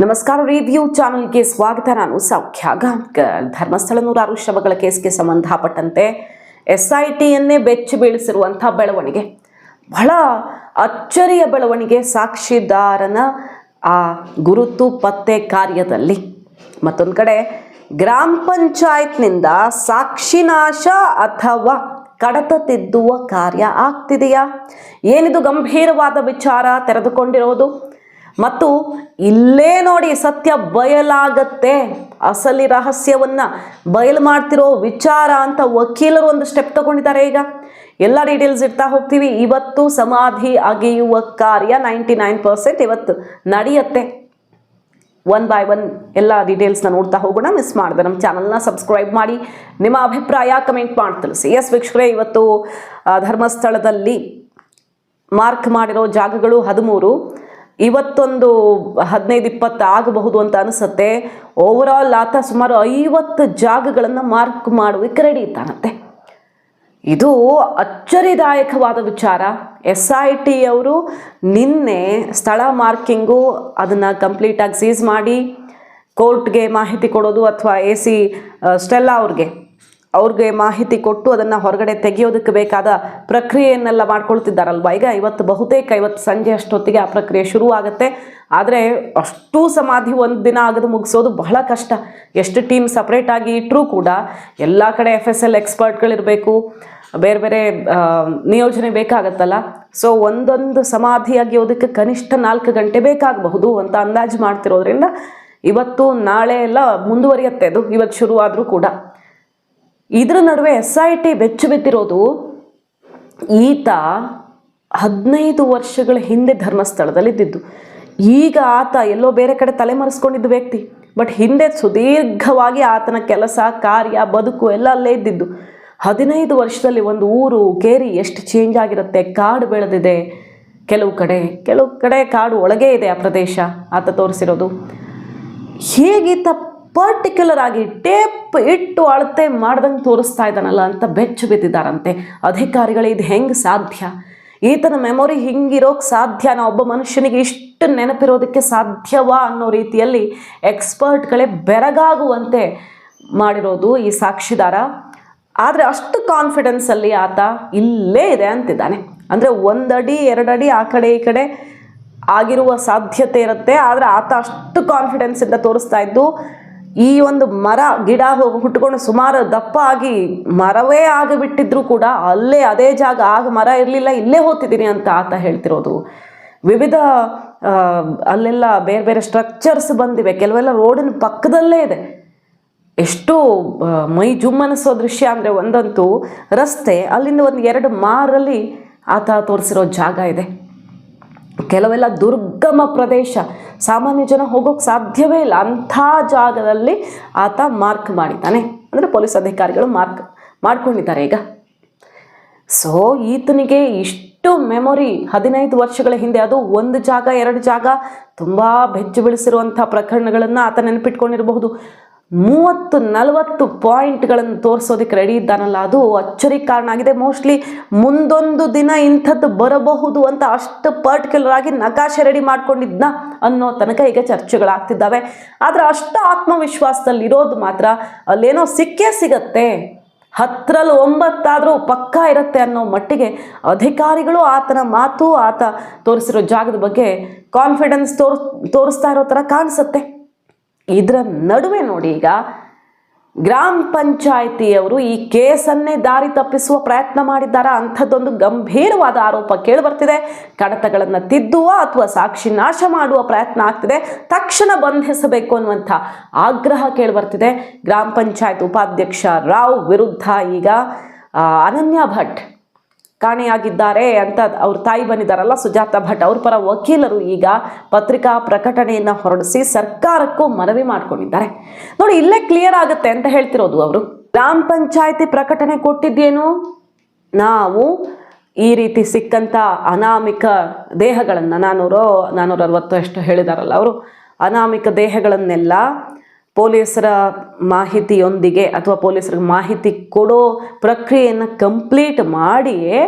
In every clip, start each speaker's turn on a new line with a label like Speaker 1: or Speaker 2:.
Speaker 1: ನಮಸ್ಕಾರ ರಿವ್ಯೂ ಚಾನಲ್ಗೆ ಸ್ವಾಗತ. ನಾನು ಸೌಖ್ಯ ಗಾಂವ್ಕರ್ ಧರ್ಮಸ್ಥಳ ನೂರಾರು ಶವಗಳ ಕೇಸ್ಗೆ ಸಂಬಂಧಪಟ್ಟಂತೆ ಎಸ್ ಐ ಟಿಯನ್ನೇ ಬೆಚ್ಚಿ ಬೀಳಿಸಿರುವಂಥ ಬೆಳವಣಿಗೆ. ಬಹಳ ಅಚ್ಚರಿಯ ಬೆಳವಣಿಗೆ ಸಾಕ್ಷಿದಾರನ ಆ ಗುರುತು ಪತ್ತೆ ಕಾರ್ಯದಲ್ಲಿ. ಮತ್ತೊಂದು ಕಡೆ, ಗ್ರಾಮ ಪಂಚಾಯತ್ನಿಂದ ಸಾಕ್ಷಿನಾಶ ಅಥವಾ ಕಡತ ತಿದ್ದುವ ಕಾರ್ಯ ಆಗ್ತಿದೆಯಾ? ಏನಿದು ಗಂಭೀರವಾದ ವಿಚಾರ ತೆರೆದುಕೊಂಡಿರೋದು? ಮತ್ತು ಇಲ್ಲೇ ನೋಡಿ ಸತ್ಯ ಬಯಲಾಗತ್ತೆ. ಅಸಲಿ ರಹಸ್ಯವನ್ನ ಬಯಲು ಮಾಡ್ತಿರೋ ವಿಚಾರ ಅಂತ ವಕೀಲರು ಒಂದು ಸ್ಟೆಪ್ ತಗೊಂಡಿದ್ದಾರೆ ಈಗ. ಎಲ್ಲ ಡೀಟೇಲ್ಸ್ ಇಡ್ತಾ ಹೋಗ್ತೀವಿ. ಇವತ್ತು ಸಮಾಧಿ ಅಗೆಯುವ ಕಾರ್ಯ ನೈಂಟಿ ನೈನ್ ಪರ್ಸೆಂಟ್ ಇವತ್ತು ನಡೆಯುತ್ತೆ. ಒನ್ ಬೈ ಒನ್ ಎಲ್ಲ ಡೀಟೇಲ್ಸ್ನ ನೋಡ್ತಾ ಹೋಗೋಣ. ಮಿಸ್ ಮಾಡಿದೆ ನಮ್ಮ ಚಾನಲ್ನ ಸಬ್ಸ್ಕ್ರೈಬ್ ಮಾಡಿ. ನಿಮ್ಮ ಅಭಿಪ್ರಾಯ ಕಮೆಂಟ್ ಮಾಡಿ ತಿಳಿಸಿ. ಎಸ್ ವೀಕ್ಷಕರೇ, ಇವತ್ತು ಧರ್ಮಸ್ಥಳದಲ್ಲಿ ಮಾರ್ಕ್ ಮಾಡಿರೋ ಜಾಗಗಳು ಹದಿಮೂರು. ಇವತ್ತೊಂದು ಹದಿನೈದು ಇಪ್ಪತ್ತು ಆಗಬಹುದು ಅಂತ ಅನಿಸುತ್ತೆ. ಓವರ್ ಆಲ್ ಆತ ಸುಮಾರು ಐವತ್ತು ಜಾಗಗಳನ್ನು ಮಾರ್ಕ್ ಮಾಡೋದಕ್ಕೆ ರೆಡಿ ಇದ್ದಾನಂತೆ. ಇದು ಅಚ್ಚರಿದಾಯಕವಾದ ವಿಚಾರ. ಎಸ್ ಐ ಟಿ ಅವರು ನಿನ್ನೆ ಸ್ಥಳ ಮಾರ್ಕಿಂಗು ಅದನ್ನು ಕಂಪ್ಲೀಟಾಗಿ ಸೀಸ್ ಮಾಡಿ ಕೋರ್ಟ್ಗೆ ಮಾಹಿತಿ ಕೊಡೋದು ಅಥವಾ ಎ ಸಿ ಸ್ಟೆಲ್ಲಾ ಅವ್ರಿಗೆ ಅವ್ರಿಗೆ ಮಾಹಿತಿ ಕೊಟ್ಟು ಅದನ್ನು ಹೊರಗಡೆ ತೆಗೆಯೋದಕ್ಕೆ ಬೇಕಾದ ಪ್ರಕ್ರಿಯೆಯನ್ನೆಲ್ಲ ಮಾಡ್ಕೊಳ್ತಿದ್ದಾರಲ್ವಾ? ಈಗ ಇವತ್ತು ಬಹುತೇಕ ಇವತ್ತು ಸಂಜೆ ಅಷ್ಟೊತ್ತಿಗೆ ಆ ಪ್ರಕ್ರಿಯೆ ಶುರು ಆಗುತ್ತೆ ಆದರೆ ಅಷ್ಟು ಸಮಾಧಿ ಒಂದು ದಿನ ಆಗದು ಮುಗಿಸೋದು ಬಹಳ ಕಷ್ಟ. ಎಷ್ಟು ಟೀಮ್ ಸಪ್ರೇಟಾಗಿ ಇಟ್ಟರೂ ಕೂಡ ಎಲ್ಲ ಕಡೆ ಎಫ್ ಎಸ್ ಎಲ್ ಎಕ್ಸ್ಪರ್ಟ್ಗಳಿರಬೇಕು ಬೇರೆ ಬೇರೆ ನಿಯೋಜನೆ ಬೇಕಾಗತ್ತಲ್ಲ. ಸೊ ಒಂದೊಂದು ಸಮಾಧಿ ಆಗಿಯೋದಕ್ಕೆ ಕನಿಷ್ಠ ನಾಲ್ಕು ಗಂಟೆ ಬೇಕಾಗಬಹುದು ಅಂತ ಅಂದಾಜು ಮಾಡ್ತಿರೋದ್ರಿಂದ ಇವತ್ತು ನಾಳೆ ಎಲ್ಲ ಮುಂದುವರಿಯುತ್ತೆ. ಅದು ಇವತ್ತು ಶುರುವಾದರೂ ಕೂಡ. ಇದ್ರ ನಡುವೆ ಎಸ್ ಐ ಟಿ ಬೆಚ್ಚು ಬಿದ್ದಿರೋದು ಈತ ಹದಿನೈದು ವರ್ಷಗಳ ಹಿಂದೆ ಧರ್ಮಸ್ಥಳದಲ್ಲಿ ಇದ್ದಿದ್ದು. ಈಗ ಆತ ಎಲ್ಲೋ ಬೇರೆ ಕಡೆ ತಲೆಮರೆಸ್ಕೊಂಡಿದ್ದ ವ್ಯಕ್ತಿ. ಬಟ್ ಹಿಂದೆ ಸುದೀರ್ಘವಾಗಿ ಆತನ ಕೆಲಸ, ಕಾರ್ಯ, ಬದುಕು ಎಲ್ಲ ಅಲ್ಲೇ ಇದ್ದಿದ್ದು. ಹದಿನೈದು ವರ್ಷದಲ್ಲಿ ಒಂದು ಊರು ಕೇರಿ ಎಷ್ಟು ಚೇಂಜ್ ಆಗಿರುತ್ತೆ, ಕಾಡು ಬೆಳೆದಿದೆ. ಕೆಲವು ಕಡೆ ಕೆಲವು ಕಡೆ ಕಾಡು ಒಳಗೆ ಇದೆ ಆ ಪ್ರದೇಶ, ಆತ ತೋರಿಸಿರೋದು. ಹೇಗೀತ ಪರ್ಟಿಕ್ಯುಲರ್ ಆಗಿ ಟೇಪ್ ಇಟ್ಟು ಅಳತೆ ಮಾಡ್ದಂಗೆ ತೋರಿಸ್ತಾ ಇದ್ದಾನಲ್ಲ ಅಂತ ಬೆಚ್ಚು ಬಿದ್ದಿದ್ದಾರಂತೆ. ಅಧಿಕಾರಿಗಳು, ಇದು ಹೆಂಗೆ ಸಾಧ್ಯ? ಈತನ ಮೆಮೊರಿ ಹಿಂಗಿರೋಕೆ ಸಾಧ್ಯನಾ ಒಬ್ಬ ಮನುಷ್ಯನಿಗೆ ಇಷ್ಟು ನೆನಪಿರೋದಕ್ಕೆ ಸಾಧ್ಯವಾ ಅನ್ನೋ ರೀತಿಯಲ್ಲಿ ಎಕ್ಸ್ಪರ್ಟ್ಗಳೇ ಬೆರಗಾಗುವಂತೆ ಮಾಡಿರೋದು ಈ ಸಾಕ್ಷಿದಾರ. ಆದರೆ ಅಷ್ಟು ಕಾನ್ಫಿಡೆನ್ಸಲ್ಲಿ ಆತ ಇಲ್ಲೇ ಇದೆ ಅಂತಿದ್ದಾನೆ. ಅಂದರೆ ಒಂದಡಿ, ಎರಡಡಿ, ಆ ಕಡೆ ಈ ಕಡೆ ಆಗಿರುವ ಸಾಧ್ಯತೆ ಇರುತ್ತೆ. ಆದರೆ ಆತ ಅಷ್ಟು ಕಾನ್ಫಿಡೆನ್ಸಿಂದ ತೋರಿಸ್ತಾ ಇದ್ದು ಈ ಒಂದು ಮರ ಗಿಡ ಹೋಗಿ ಹುಟ್ಕೊಂಡು ಸುಮಾರು ದಪ್ಪ ಆಗಿ ಮರವೇ ಆಗಿಬಿಟ್ಟಿದ್ರು ಕೂಡ ಅಲ್ಲೇ ಅದೇ ಜಾಗ, ಆಗ ಮರ ಇರಲಿಲ್ಲ, ಇಲ್ಲೇ ಹೋಗ್ತಿದ್ದೀನಿ ಅಂತ ಆತ ಹೇಳ್ತಿರೋದು. ವಿವಿಧ ಅಲ್ಲೆಲ್ಲ ಬೇರೆ ಬೇರೆ ಸ್ಟ್ರಕ್ಚರ್ಸ್ ಬಂದಿವೆ. ಕೆಲವೆಲ್ಲ ರೋಡಿನ ಪಕ್ಕದಲ್ಲೇ ಇದೆ. ಎಷ್ಟು ಮೈ ಜುಮ್ಮನಿಸೋ ದೃಶ್ಯ ಅಂದರೆ ಒಂದಂತೂ ರಸ್ತೆ, ಅಲ್ಲಿಂದ ಒಂದು ಎರಡು ಮಾರಲ್ಲಿ ಆತ ತೋರಿಸಿರೋ ಜಾಗ ಇದೆ. ಕೆಲವೆಲ್ಲ ದುರ್ಗಮ ಪ್ರದೇಶ. ಸಾಮಾನ್ಯ ಜನ ಹೋಗೋಕ್ಕೆ ಸಾಧ್ಯವೇ ಇಲ್ಲ. ಅಂಥ ಜಾಗದಲ್ಲಿ ಆತ ಮಾರ್ಕ್ ಮಾಡಿದ್ದಾನೆ. ಅಂದರೆ ಪೊಲೀಸ್ ಅಧಿಕಾರಿಗಳು ಮಾರ್ಕ್ ಮಾಡ್ಕೊಂಡಿದ್ದಾರೆ ಈಗ. ಸೊ ಈತನಿಗೆ ಇಷ್ಟು ಮೆಮೊರಿ ಹದಿನೈದು ವರ್ಷಗಳ ಹಿಂದೆ ಅದು ಒಂದು ಜಾಗ, ಎರಡು ಜಾಗ ತುಂಬ ಬೆಚ್ಚು ಬೆಳೆಸಿರುವಂಥ ಪ್ರಕರಣಗಳನ್ನು ಆತ ನೆನಪಿಟ್ಕೊಂಡಿರಬಹುದು. ಮೂವತ್ತು ನಲವತ್ತು ಪಾಯಿಂಟ್ಗಳನ್ನು ತೋರಿಸೋದಕ್ಕೆ ರೆಡಿ ಇದ್ದಾನಲ್ಲ, ಅದು ಅಚ್ಚರಿ ಕಾರಣ ಆಗಿದೆ. ಮೋಸ್ಟ್ಲಿ ಮುಂದೊಂದು ದಿನ ಇಂಥದ್ದು ಬರಬಹುದು ಅಂತ ಅಷ್ಟು ಪರ್ಟಿಕ್ಯುಲರ್ ಆಗಿ ನಕಾಶೆ ರೆಡಿ ಮಾಡ್ಕೊಂಡಿದ್ನ ಅನ್ನೋ ತನಕ ಈಗ ಚರ್ಚೆಗಳಾಗ್ತಿದ್ದಾವೆ. ಆದರೆ ಅಷ್ಟು ಆತ್ಮವಿಶ್ವಾಸದಲ್ಲಿ ಇರೋದು ಮಾತ್ರ ಅಲ್ಲೇನೋ ಸಿಕ್ಕೇ ಸಿಗತ್ತೆ. ಹತ್ತರಲ್ಲಿ ಒಂಬತ್ತಾದರೂ ಪಕ್ಕಾ ಇರುತ್ತೆ ಅನ್ನೋ ಮಟ್ಟಿಗೆ ಅಧಿಕಾರಿಗಳು ಆತನ ಮಾತು, ಆತ ತೋರಿಸಿರೋ ಜಾಗದ ಬಗ್ಗೆ ಕಾನ್ಫಿಡೆನ್ಸ್ ತೋರ್, ತೋರಿಸ್ತಾ ಇರೋ ಥರ ಕಾಣಿಸುತ್ತೆ. ಇದರ ನಡುವೆ ನೋಡಿ ಈಗ ಗ್ರಾಮ ಪಂಚಾಯಿತಿಯವರು ಈ ಕೇಸನ್ನೇ ದಾರಿ ತಪ್ಪಿಸುವ ಪ್ರಯತ್ನ ಮಾಡಿದ್ದಾರಾ? ಅಂಥದ್ದೊಂದು ಗಂಭೀರವಾದ ಆರೋಪ ಕೇಳಿಬರ್ತಿದೆ. ಕಡತಗಳನ್ನು ತಿದ್ದುವ ಅಥವಾ ಸಾಕ್ಷಿ ನಾಶ ಮಾಡುವ ಪ್ರಯತ್ನ ಆಗ್ತಿದೆ. ತಕ್ಷಣ ಬಂಧಿಸಬೇಕು ಅನ್ನುವಂಥ ಆಗ್ರಹ ಕೇಳಿಬರ್ತಿದೆ. ಗ್ರಾಮ ಪಂಚಾಯತ್ ಉಪಾಧ್ಯಕ್ಷ ರಾವ್ ವಿರುದ್ಧ ಈಗ ಅನನ್ಯ ಭಟ್ ಕಾಣೆಯಾಗಿದ್ದಾರೆ ಅಂತ ಅವ್ರ ತಾಯಿ ಬಂದಿದ್ದಾರಲ್ಲ ಸುಜಾತ ಭಟ್ ಅವ್ರ ಪರ ವಕೀಲರು ಈಗ ಪತ್ರಿಕಾ ಪ್ರಕಟಣೆಯನ್ನು ಹೊರಡಿಸಿ ಸರ್ಕಾರಕ್ಕೂ ಮನವಿ ಮಾಡ್ಕೊಂಡಿದ್ದಾರೆ. ನೋಡಿ, ಇಲ್ಲೇ ಕ್ಲಿಯರ್ ಆಗುತ್ತೆ ಅಂತ ಹೇಳ್ತಿರೋದು ಅವರು. ಗ್ರಾಮ ಪಂಚಾಯತಿ ಪ್ರಕಟಣೆ ಕೊಟ್ಟಿದ್ದೇನು? ನಾವು ಈ ರೀತಿ ಸಿಕ್ಕಂಥ ಅನಾಮಿಕ ದೇಹಗಳನ್ನು ನಾನ್ನೂರು ನಾನ್ನೂರ ಅರವತ್ತು ಅಷ್ಟು ಹೇಳಿದಾರಲ್ಲ ಅವರು. ಅನಾಮಿಕ ದೇಹಗಳನ್ನೆಲ್ಲ ಪೊಲೀಸರ ಮಾಹಿತಿಯೊಂದಿಗೆ ಅಥವಾ ಪೊಲೀಸರಿಗೆ ಮಾಹಿತಿ ಕೊಡೋ ಪ್ರಕ್ರಿಯೆಯನ್ನು ಕಂಪ್ಲೀಟ್ ಮಾಡಿಯೇ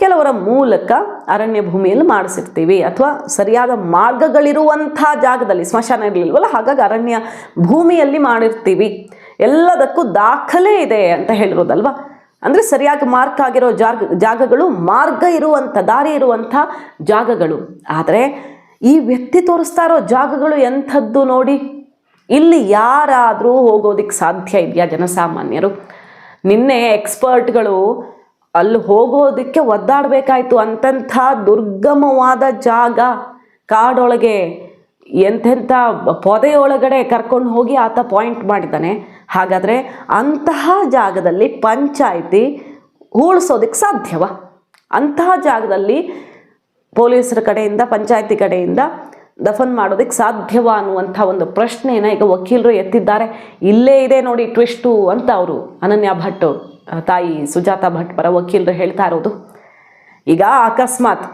Speaker 1: ಕೆಲವರ ಮೂಲಕ ಅರಣ್ಯ ಭೂಮಿಯಲ್ಲಿ ಮಾಡಿಸಿರ್ತೀವಿ ಅಥವಾ ಸರಿಯಾದ ಮಾರ್ಗಗಳಿರುವಂಥ ಜಾಗದಲ್ಲಿ, ಸ್ಮಶಾನ ಇರಲಿಲ್ವಲ್ಲ, ಹಾಗಾಗಿ ಅರಣ್ಯ ಭೂಮಿಯಲ್ಲಿ ಮಾಡಿರ್ತೀವಿ. ಎಲ್ಲದಕ್ಕೂ ದಾಖಲೆ ಇದೆ ಅಂತ ಹೇಳಿರೋದಲ್ವಾ? ಅಂದರೆ ಸರಿಯಾಗಿ ಮಾರ್ಕ್ ಆಗಿರೋ ಜಾಗ, ಜಾಗಗಳು, ಮಾರ್ಗ ಇರುವಂಥ, ದಾರಿ ಇರುವಂಥ ಜಾಗಗಳು. ಆದರೆ ಈ ವ್ಯಕ್ತಿ ತೋರಿಸ್ತಾ ಇರೋ ಜಾಗಗಳು ಎಂಥದ್ದು ನೋಡಿ? ಇಲ್ಲಿ ಯಾರಾದರೂ ಹೋಗೋದಕ್ಕೆ ಸಾಧ್ಯ ಇದೆಯಾ ಜನಸಾಮಾನ್ಯರು? ನಿನ್ನೆ ಎಕ್ಸ್ಪರ್ಟ್ಗಳು ಅಲ್ಲಿ ಹೋಗೋದಕ್ಕೆ ಒದ್ದಾಡಬೇಕಾಯ್ತು ಅಂತಂಥ ದುರ್ಗಮವಾದ ಜಾಗ, ಕಾಡೊಳಗೆ ಎಂಥೆಂಥ ಪೊದೆಯೊಳಗಡೆ ಕರ್ಕೊಂಡು ಹೋಗಿ ಆತ ಪಾಯಿಂಟ್ ಮಾಡಿದ್ದಾನೆ. ಹಾಗಾದರೆ ಅಂತಹ ಜಾಗದಲ್ಲಿ ಪಂಚಾಯಿತಿ ಉಳಿಸೋದಕ್ಕೆ ಸಾಧ್ಯವ? ಅಂತಹ ಜಾಗದಲ್ಲಿ ಪೊಲೀಸರ ಕಡೆಯಿಂದ, ಪಂಚಾಯಿತಿ ಕಡೆಯಿಂದ ದಫನ್ ಮಾಡೋದಕ್ಕೆ ಸಾಧ್ಯವಾ ಅನ್ನುವಂಥ ಒಂದು ಪ್ರಶ್ನೆಯನ್ನ ಈಗ ವಕೀಲರು ಎತ್ತಿದ್ದಾರೆ. ಇಲ್ಲೇ ಇದೆ ನೋಡಿ ಟ್ವಿಸ್ಟು ಅಂತ ಅವರು ಅನನ್ಯ ಭಟ್ ತಾಯಿ ಸುಜಾತಾ ಭಟ್ ಪರ ವಕೀಲರು ಹೇಳ್ತಾ ಇರೋದು. ಈಗ ಅಕಸ್ಮಾತ್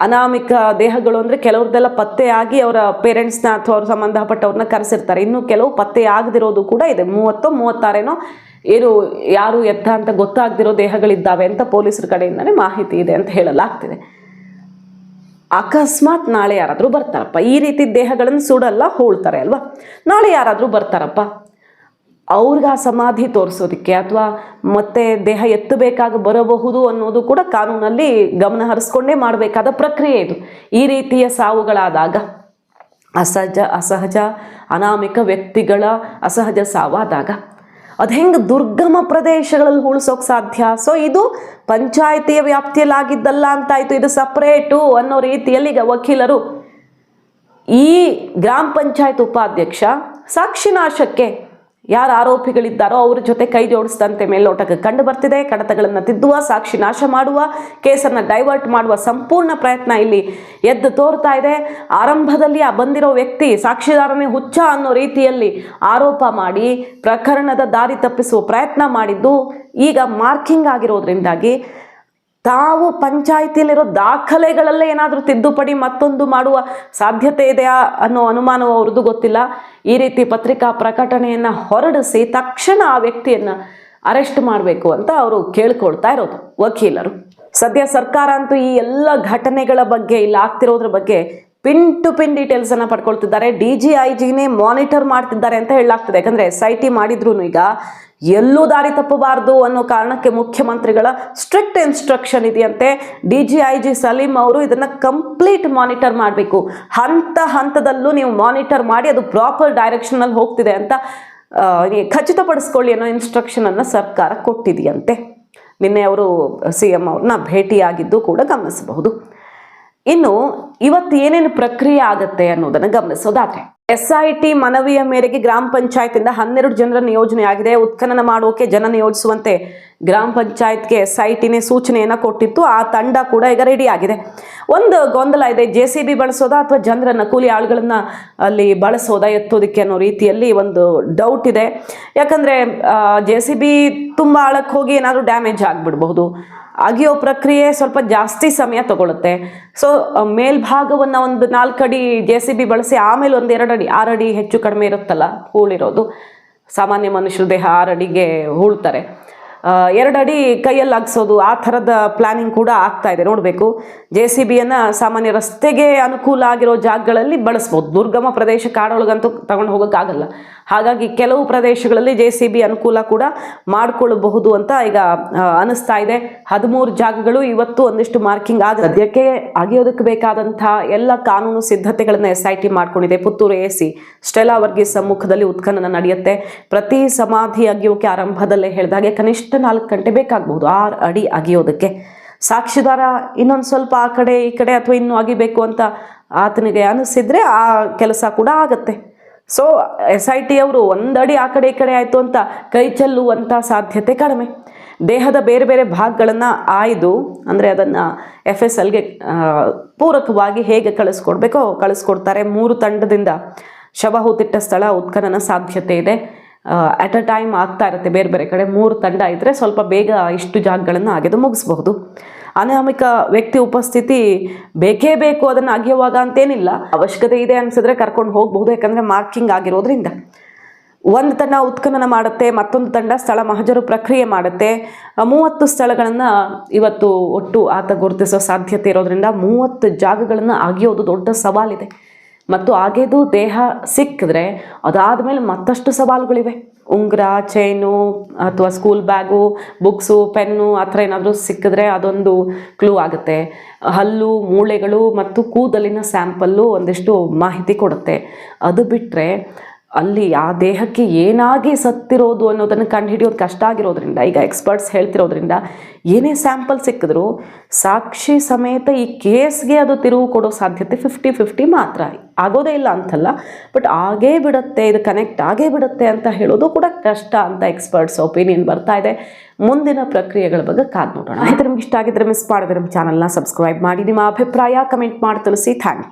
Speaker 1: ಅನಾಮಿಕ ದೇಹಗಳು ಅಂದರೆ ಕೆಲವ್ರದ್ದೆಲ್ಲ ಪತ್ತೆಯಾಗಿ ಅವರ ಪೇರೆಂಟ್ಸ್ನ ಅಥವಾ ಅವ್ರ ಸಂಬಂಧಪಟ್ಟವ್ರನ್ನ ಕರೆಸಿರ್ತಾರೆ. ಇನ್ನು ಕೆಲವು ಪತ್ತೆ ಆಗದಿರೋದು ಕೂಡ ಇದೆ. ಮೂವತ್ತೋ, ಮೂವತ್ತಾರೇನೋ ಏನು, ಯಾರು ಎತ್ತ ಅಂತ ಗೊತ್ತಾಗದಿರೋ ದೇಹಗಳಿದ್ದಾವೆ ಅಂತ ಪೊಲೀಸರ ಕಡೆಯಿಂದನೇ ಮಾಹಿತಿ ಇದೆ ಅಂತ ಹೇಳಲಾಗ್ತಿದೆ. ಅಕಸ್ಮಾತ್ ನಾಳೆ ಯಾರಾದರೂ ಬರ್ತಾರಪ್ಪ. ಈ ರೀತಿ ದೇಹಗಳನ್ನು ಸುಡಲ್ಲ, ಹೋಳ್ತಾರೆ ಅಲ್ವಾ? ನಾಳೆ ಯಾರಾದರೂ ಬರ್ತಾರಪ್ಪ. ಅವ್ರಿಗೆ ಆ ಸಮಾಧಿ ತೋರಿಸೋದಕ್ಕೆ ಅಥವಾ ಮತ್ತೆ ದೇಹ ಎತ್ತಬೇಕಾಗಿ ಬರಬಹುದು ಅನ್ನೋದು ಕೂಡ ಕಾನೂನಲ್ಲಿ ಗಮನ ಹರಿಸ್ಕೊಂಡೇ ಮಾಡಬೇಕಾದ ಪ್ರಕ್ರಿಯೆ ಇದು. ಈ ರೀತಿಯ ಸಾವುಗಳಾದಾಗ ಅಸಹಜ ಅಸಹಜ, ಅನಾಮಿಕ ವ್ಯಕ್ತಿಗಳ ಅಸಹಜ ಸಾವಾದಾಗ ಅದು ಹೆಂಗೆ ದುರ್ಗಮ ಪ್ರದೇಶಗಳಲ್ಲಿ ಉಳಿಸೋಕೆ ಸಾಧ್ಯ? ಸೊ ಇದು ಪಂಚಾಯಿತಿಯ ವ್ಯಾಪ್ತಿಯಲ್ಲಿ ಆಗಿದ್ದಲ್ಲ ಅಂತಾಯಿತು. ಇದು ಸಪ್ರೇಟು ಅನ್ನೋ ರೀತಿಯಲ್ಲಿ ಈಗ ವಕೀಲರು ಈ ಗ್ರಾಮ ಪಂಚಾಯತ್ ಉಪಾಧ್ಯಕ್ಷ ಸಾಕ್ಷಿನಾಶಕ್ಕೆ ಯಾರು ಆರೋಪಿಗಳಿದ್ದಾರೋ ಅವರ ಜೊತೆ ಕೈ ಜೋಡಿಸಿದಂತೆ ಮೇಲ್ನೋಟಕ್ಕೆ ಕಂಡು ಬರ್ತಿದೆ. ಕಡತಗಳನ್ನು ತಿದ್ದುವ, ಸಾಕ್ಷಿ ನಾಶ ಮಾಡುವ, ಕೇಸನ್ನು ಡೈವರ್ಟ್ ಮಾಡುವ ಸಂಪೂರ್ಣ ಪ್ರಯತ್ನ ಇಲ್ಲಿ ಎದ್ದು ತೋರ್ತಾ ಇದೆ. ಆರಂಭದಲ್ಲಿ ಆ ಬಂದಿರೋ ವ್ಯಕ್ತಿ ಸಾಕ್ಷಿದಾರನೇ ಹುಚ್ಚ ಅನ್ನೋ ರೀತಿಯಲ್ಲಿ ಆರೋಪ ಮಾಡಿ ಪ್ರಕರಣದ ದಾರಿ ತಪ್ಪಿಸುವ ಪ್ರಯತ್ನ ಮಾಡಿದ್ದು. ಈಗ ಮಾರ್ಕಿಂಗ್ ಆಗಿರೋದ್ರಿಂದಾಗಿ ತಾವು ಪಂಚಾಯಿತಿಯಲ್ಲಿರೋ ದಾಖಲೆಗಳಲ್ಲೇ ಏನಾದರೂ ತಿದ್ದುಪಡಿ ಮತ್ತೊಂದು ಮಾಡುವ ಸಾಧ್ಯತೆ ಇದೆಯಾ ಅನ್ನೋ ಅನುಮಾನ ಅವ್ರದ್ದು ಗೊತ್ತಿಲ್ಲ. ಈ ರೀತಿ ಪತ್ರಿಕಾ ಪ್ರಕಟಣೆಯನ್ನು ಹೊರಡಿಸಿ ತಕ್ಷಣ ಆ ವ್ಯಕ್ತಿಯನ್ನು ಅರೆಸ್ಟ್ ಮಾಡಬೇಕು ಅಂತ ಅವರು ಕೇಳ್ಕೊಳ್ತಾ ಇರೋದು ವಕೀಲರು. ಸದ್ಯ ಸರ್ಕಾರ ಅಂತೂ ಈ ಎಲ್ಲ ಘಟನೆಗಳ ಬಗ್ಗೆ ಇಲ್ಲಿ, ಆಗ್ತಿರೋದ್ರ ಬಗ್ಗೆ ಪಿನ್ ಟು ಪಿನ್ ಡೀಟೇಲ್ಸ್ ಅನ್ನ ಪಡ್ಕೊಳ್ತಿದ್ದಾರೆ. ಡಿ ಜಿ ಐ ಜಿನೇ ಮಾನಿಟರ್ ಮಾಡ್ತಿದ್ದಾರೆ ಅಂತ ಹೇಳಲಾಗ್ತದೆ. ಯಾಕಂದ್ರೆ ಎಸ್ ಐ ಟಿ ಮಾಡಿದ್ರು ಈಗ ಎಲ್ಲೂ ದಾರಿ ತಪ್ಪಬಾರದು ಅನ್ನೋ ಕಾರಣಕ್ಕೆ ಮುಖ್ಯಮಂತ್ರಿಗಳ ಸ್ಟ್ರಿಕ್ಟ್ ಇನ್ಸ್ಟ್ರಕ್ಷನ್ ಇದೆಯಂತೆ. D G I G Salim ಅವರು ಇದನ್ನ ಕಂಪ್ಲೀಟ್ ಮಾನಿಟರ್ ಮಾಡಬೇಕು. ಹಂತ ಹಂತದಲ್ಲೂ ನೀವು ಮಾನಿಟರ್ ಮಾಡಿ ಅದು ಪ್ರಾಪರ್ ಡೈರೆಕ್ಷನಲ್ಲಿ ಹೋಗ್ತಿದೆ ಅಂತ ಖಚಿತಪಡಿಸ್ಕೊಳ್ಳಿ ಅನ್ನೋ ಇನ್ಸ್ಟ್ರಕ್ಷನ್ ಅನ್ನ ಸರ್ಕಾರ ಕೊಟ್ಟಿದೆಯಂತೆ. ನಿನ್ನೆ ಅವರು ಸಿ ಎಂ ಅವ್ರನ್ನ ಭೇಟಿಯಾಗಿದ್ದು ಕೂಡ ಗಮನಿಸಬಹುದು. ಇನ್ನು ಇವತ್ತು ಏನೇನು ಪ್ರಕ್ರಿಯೆ ಆಗುತ್ತೆ ಅನ್ನೋದನ್ನು ಗಮನಿಸೋದಾದ್ರೆ ಎಸ್ ಐ ಟಿ ಮನವಿಯ ಮೇರೆಗೆ ಗ್ರಾಮ ಪಂಚಾಯತ್ ಇಂದ ಹನ್ನೆರಡು ಜನರ ನಿಯೋಜನೆಯಾಗಿದೆ. ಉತ್ಖನನ ಮಾಡೋಕೆ ಜನ ನಿಯೋಜಿಸುವಂತೆ ಗ್ರಾಮ ಪಂಚಾಯತ್ಗೆ ಎಸ್ ಐ ಟಿನೇ ಸೂಚನೆಯನ್ನು ಕೊಟ್ಟಿತ್ತು. ಆ ತಂಡ ಕೂಡ ಈಗ ರೆಡಿ ಆಗಿದೆ. ಒಂದು ಗೊಂದಲ ಇದೆ. ಜೆ ಸಿ ಬಿ ಬಳಸೋದಾ ಅಥವಾ ಜನರನ್ನ ಕೂಲಿ ಆಳುಗಳನ್ನು ಅಲ್ಲಿ ಬಳಸೋದಾ ಎತ್ತೋದಕ್ಕೆ ಅನ್ನೋ ರೀತಿಯಲ್ಲಿ ಒಂದು ಡೌಟ್ ಇದೆ. ಯಾಕಂದ್ರೆ ಜೆ ಸಿ ಬಿ ತುಂಬ ಆಳಕ್ಕೆ ಹೋಗಿ ಏನಾದರೂ ಡ್ಯಾಮೇಜ್ ಆಗಿಬಿಡ್ಬಹುದು. ಅಗಿಯೋ ಪ್ರಕ್ರಿಯೆ ಸ್ವಲ್ಪ ಜಾಸ್ತಿ ಸಮಯ ತಗೊಳುತ್ತೆ. ಸೊ ಮೇಲ್ಭಾಗವನ್ನು ಒಂದು ನಾಲ್ಕು ಅಡಿ ಜೆ ಸಿ ಬಿ ಬಳಸಿ ಆಮೇಲೆ ಒಂದು ಎರಡು ಅಡಿ, ಆರು ಅಡಿ ಹೆಚ್ಚು ಕಡಿಮೆ ಇರುತ್ತಲ್ಲ, ಹೂಳಿರೋದು. ಸಾಮಾನ್ಯ ಮನುಷ್ಯರ ದೇಹ ಆರಡಿಗೆ ಹೂಳ್ತಾರೆ. ಆ, ಎರಡು ಅಡಿ ಕೈಯಲ್ಲಿ ಹಾಕ್ಸೋದು ಆ ಥರದ ಪ್ಲಾನಿಂಗ್ ಕೂಡ ಆಗ್ತಾ ಇದೆ. ನೋಡಬೇಕು ಜೆ ಸಿ ಬಿಯನ್ನು ಸಾಮಾನ್ಯ ರಸ್ತೆಗೆ ಅನುಕೂಲ ಆಗಿರೋ ಜಾಗಗಳಲ್ಲಿ ಬಳಸ್ಬೋದು. ದುರ್ಗಮ ಪ್ರದೇಶ ಕಾಡೊಳಗಂತೂ ತಗೊಂಡು ಹೋಗೋಕ್ಕಾಗಲ್ಲ. ಹಾಗಾಗಿ ಕೆಲವು ಪ್ರದೇಶಗಳಲ್ಲಿ ಜೆ ಸಿ ಬಿ ಅನುಕೂಲ ಕೂಡ ಮಾಡಿಕೊಳ್ಳಬಹುದು ಅಂತ ಈಗ ಅನಿಸ್ತಾ ಇದೆ. ಹದಿಮೂರು ಜಾಗಗಳು ಇವತ್ತು ಒಂದಿಷ್ಟು ಮಾರ್ಕಿಂಗ್ ಆಗ ಸದ್ಯಕ್ಕೆ ಅಗೆಯೋದಕ್ಕೆ ಬೇಕಾದಂಥ ಎಲ್ಲ ಕಾನೂನು ಸಿದ್ಧತೆಗಳನ್ನು ಎಸ್ ಐ ಟಿ ಮಾಡ್ಕೊಂಡಿದೆ. Puttur A C Stella Varghese ಸಮ್ಮುಖದಲ್ಲಿ ಉತ್ಖನನ ನಡೆಯುತ್ತೆ. ಪ್ರತಿ ಸಮಾಧಿ ಅಗಿಯೋಕೆ ಆರಂಭದಲ್ಲೇ ಹೇಳಿದಾಗೆ ಕನಿಷ್ಠ ನಾಲ್ಕು ಗಂಟೆ ಬೇಕಾಗಬಹುದು ಆರು ಅಡಿ ಅಗಿಯೋದಕ್ಕೆ. ಸಾಕ್ಷಿದಾರ ಇನ್ನೊಂದು ಸ್ವಲ್ಪ ಆ ಕಡೆ, ಈ ಕಡೆ ಅಥವಾ ಇನ್ನೂ ಅಗಿಬೇಕು ಅಂತ ಆತನಿಗೆ ಅನಿಸಿದರೆ ಆ ಕೆಲಸ ಕೂಡ ಆಗತ್ತೆ. ಸೊ ಎಸ್ ಐ ಟಿ ಅವರು ಒಂದಡಿ ಆ ಕಡೆ, ಈ ಕಡೆ ಆಯಿತು ಅಂತ ಕೈ ಚೆಲ್ಲುವಂಥ ಸಾಧ್ಯತೆ ಕಡಿಮೆ. ದೇಹದ ಬೇರೆ ಬೇರೆ ಭಾಗಗಳನ್ನು ಆಯ್ದು, ಅಂದರೆ ಅದನ್ನು ಎಫ್ ಎಸ್ ಎಲ್ಗೆ ಪೂರಕವಾಗಿ ಹೇಗೆ ಕಳಿಸ್ಕೊಡ್ಬೇಕೋ ಕಳಿಸ್ಕೊಡ್ತಾರೆ. ಮೂರು ತಂಡದಿಂದ ಶವ ಹೂತಿಟ್ಟ ಸ್ಥಳ ಉತ್ಖನನ ಸಾಧ್ಯತೆ ಇದೆ. ಅಟ್ ಅ ಟೈಮ್ ಆಗ್ತಾ ಇರುತ್ತೆ ಬೇರೆ ಬೇರೆ ಕಡೆ. ಮೂರು ತಂಡ ಇದ್ದರೆ ಸ್ವಲ್ಪ ಬೇಗ ಇಷ್ಟು ಜಾಗಗಳನ್ನು ಅಗೆದು ಮುಗಿಸ್ಬಹುದು. ಅನಾಮಿಕ ವ್ಯಕ್ತಿ ಉಪಸ್ಥಿತಿ ಬೇಕೇ ಬೇಕು ಅದನ್ನು ಅಗೆಯುವಾಗ ಅಂತೇನಿಲ್ಲ. ಅವಶ್ಯಕತೆ ಇದೆ ಅನಿಸಿದ್ರೆ ಕರ್ಕೊಂಡು ಹೋಗಬಹುದು, ಯಾಕಂದರೆ ಮಾರ್ಕಿಂಗ್ ಆಗಿರೋದ್ರಿಂದ. ಒಂದು ತಂಡ ಉತ್ಖನನ ಮಾಡುತ್ತೆ, ಮತ್ತೊಂದು ತಂಡ ಸ್ಥಳ ಮಹಜರು ಪ್ರಕ್ರಿಯೆ ಮಾಡುತ್ತೆ. ಮೂವತ್ತು ಸ್ಥಳಗಳನ್ನು ಇವತ್ತು ಒಟ್ಟು ಆತ ಗುರುತಿಸೋ ಸಾಧ್ಯತೆ ಇರೋದ್ರಿಂದ ಮೂವತ್ತು ಜಾಗಗಳನ್ನು ಅಗೆಯೋದು ದೊಡ್ಡ ಸವಾಲಿದೆ. ಮತ್ತು ಆಗೇದು ದೇಹ ಸಿಕ್ಕಿದ್ರೆ ಅದಾದಮೇಲೆ ಮತ್ತಷ್ಟು ಸವಾಲುಗಳಿವೆ. ಉಂಗುರ, ಚೈನು ಅಥವಾ ಸ್ಕೂಲ್ ಬ್ಯಾಗು ಬುಕ್ಸು ಪೆನ್ನು ಆ ಥರ ಏನಾದರೂ ಸಿಕ್ಕಿದ್ರೆ ಅದೊಂದು ಕ್ಲೂ ಆಗುತ್ತೆ. ಹಲ್ಲು, ಮೂಳೆಗಳು ಮತ್ತು ಕೂದಲಿನ ಸ್ಯಾಂಪಲ್ಲು ಒಂದಿಷ್ಟು ಮಾಹಿತಿ ಕೊಡುತ್ತೆ. ಅದು ಬಿಟ್ಟರೆ ಅಲ್ಲಿ ಆ ದೇಹಕ್ಕೆ ಏನಾಗಿ ಸತ್ತಿರೋದು ಅನ್ನೋದನ್ನು ಕಂಡುಹಿಡಿಯೋದು ಕಷ್ಟ ಆಗಿರೋದ್ರಿಂದ, ಈಗ ಎಕ್ಸ್ಪರ್ಟ್ಸ್ ಹೇಳ್ತಿರೋದ್ರಿಂದ ಏನೇ ಸ್ಯಾಂಪಲ್ ಸಿಕ್ಕಿದ್ರು ಸಾಕ್ಷಿ ಸಮೇತ ಈ ಕೇಸ್ಗೆ ಅದು ತಿರುವು ಕೊಡೋ ಸಾಧ್ಯತೆ ಫಿಫ್ಟಿ ಫಿಫ್ಟಿ ಮಾತ್ರ. ಆಗೋದೇ ಇಲ್ಲ ಅಂತಲ್ಲ ಬಟ್ ಆಗೇ ಬಿಡುತ್ತೆ, ಇದು ಕನೆಕ್ಟ್ ಆಗೇ ಬಿಡುತ್ತೆ ಅಂತ ಹೇಳೋದು ಕೂಡ ಕಷ್ಟ ಅಂತ ಎಕ್ಸ್ಪರ್ಟ್ಸ್ ಒಪಿನಿಯನ್ ಬರ್ತಾ ಇದೆ. ಮುಂದಿನ ಪ್ರಕ್ರಿಯೆಗಳ ಬಗ್ಗೆ ಕಾದು ನೋಡೋಣ. ಆಯ್ತು, ನಿಮ್ಗೆ ಇಷ್ಟ ಆಗಿದ್ರೆ ಮಿಸ್ ಮಾಡಿದ್ರೆ ನಮ್ಮ ಚಾನಲ್ನ ಸಬ್ಸ್ಕ್ರೈಬ್ ಮಾಡಿ, ನಿಮ್ಮ ಅಭಿಪ್ರಾಯ ಕಮೆಂಟ್ ಮಾಡಿ ತಿಳಿಸಿ. Thank you